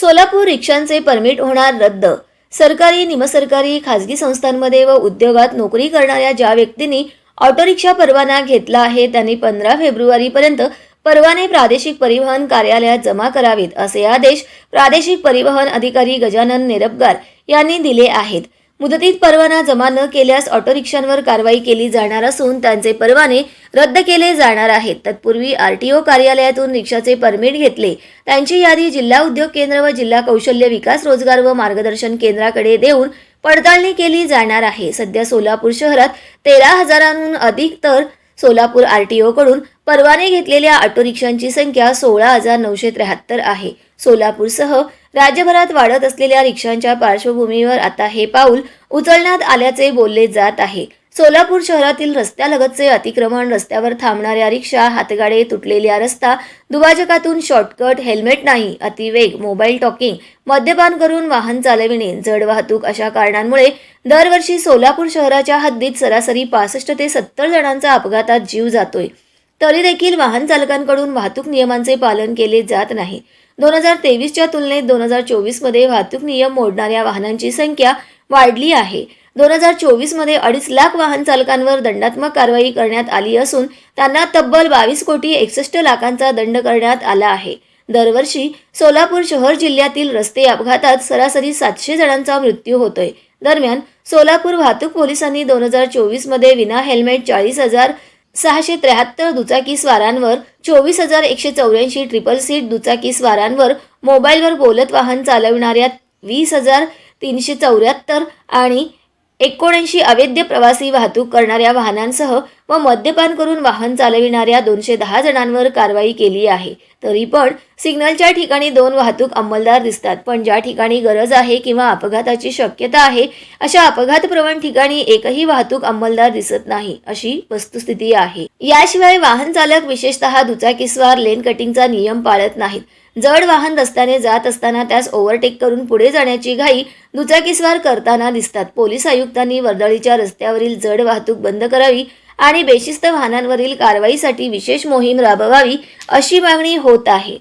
Solapur रिक्षांचे permit होणार रद्द. सरकारी निमसरकारी खाजगी संस्थांमध्ये व उद्योगात नोकरी करणाऱ्या ज्या व्यक्तींनी ऑटो रिक्षा परवाना घेतला आहे त्यांनी पंधरा फेब्रुवारीपर्यंत परवाने प्रादेशिक परिवहन कार्यालयात जमा करावेत असे आदेश प्रादेशिक परिवहन अधिकारी गजानन निरपगार यांनी दिले आहेत. मुदतीत परवाना जमा न केल्यास ऑटो रिक्षांवर कारवाई केली जाणार असून त्यांचे परवाने रद्द केले जाणार आहेत. तत्पूर्वी आरटीओ कार्यालयातून रिक्षाचे परमिट घेतले. त्यांची यादी जिल्हा उद्योग केंद्र व जिल्हा कौशल्य विकास रोजगार व मार्गदर्शन केंद्राकडे देऊन पडताळणी केली जाणार आहे. सध्या सोलापूर शहरात तेरा हजारांहून अधिक तर सोलापूर आरटीओ कडून परवाने घेतलेल्या ऑटो रिक्षांची संख्या सोळा हजार नऊशे त्र्याहत्तर आहे. सोलापूरसह राज्यभरात वाढत असलेल्या रिक्षांच्या पार्श्वभूमीवर आता हे पाऊल उचलण्यात आल्याचे बोलले जात आहे. सोलापूर शहरातील रस्त्यालगतचे अतिक्रमण रस्त्यावर थांबणाऱ्या रिक्षा हातगाडे तुटलेल्या रस्ता दुभाजकातून शॉर्टकट हेल्मेट नाही अतिवेग मोबाईल टॉकिंग मद्यपान करून वाहन चालविणे जड वाहतूक अशा कारणांमुळे दरवर्षी सोलापूर शहराच्या हद्दीत सरासरी पासष्ट ते सत्तर जणांचा अपघातात जीव जातोय. तरी देखील वाहन चालकांकडून वाहतूक नियमांचे पालन केले जात नाही. दोन हजार तेवीसच्या तुलनेत दोन हजार चोवीसमध्ये वाहतूक नियम मोडणाऱ्या वाहनांची संख्या वाढली आहे. दोन हजार चोवीसमध्ये अडीच लाख वाहन चालकांवर दंडात्मक कारवाई करण्यात आली असून त्यांना तब्बल बावीस कोटी एकसष्ट लाखांचा दंड करण्यात आला आहे. दरवर्षी सोलापूर शहर जिल्ह्यातील रस्ते अपघातात सरासरी सातशे जणांचा मृत्यू होतोय. दरम्यान सोलापूर वाहतूक पोलिसांनी दोन हजार चोवीसमध्ये विना हेल्मेट चाळीस हजार सहाशे त्र्याहत्तर दुचाकी स्वारांवर चोवीस हजार एकशे चौऱ्याऐंशी ट्रिपल सीट दुचाकी स्वारांवर मोबाईलवर बोलत वाहन चालविणाऱ्या वीस हजार तीनशे चौऱ्याहत्तर आणि एकोणऐंशी अवैध प्रवासी वाहतूक करणाऱ्या वाहनांसह व मद्यपान करून वाहन चालविणाऱ्या दोनशे दहा जणांवर कारवाई केली आहे. तरी पण सिग्नलच्या ठिकाणी दोन वाहतूक अंमलदार दिसतात. पण ज्या ठिकाणी गरज आहे किंवा अपघाताची शक्यता आहे अशा अपघातप्रवण ठिकाणी एकही वाहतूक अंमलदार दिसत नाही अशी वस्तुस्थिती आहे. याशिवाय वाहन चालक विशेषतः दुचाकीस्वार लेन कटिंगचा नियम पाळत नाहीत. जड वाहन रस्त्याने जात असताना त्यास ओव्हरटेक करून पुढे जाण्याची घाई दुचाकीस्वार करताना दिसतात. पोलीस आयुक्तांनी वर्दळीच्या रस्त्यावरील जड वाहतूक बंद करावी आणि बेशिस्त वाहनांवरील कारवाईसाठी विशेष मोहीम राबवावी अशी मागणी होत आहे.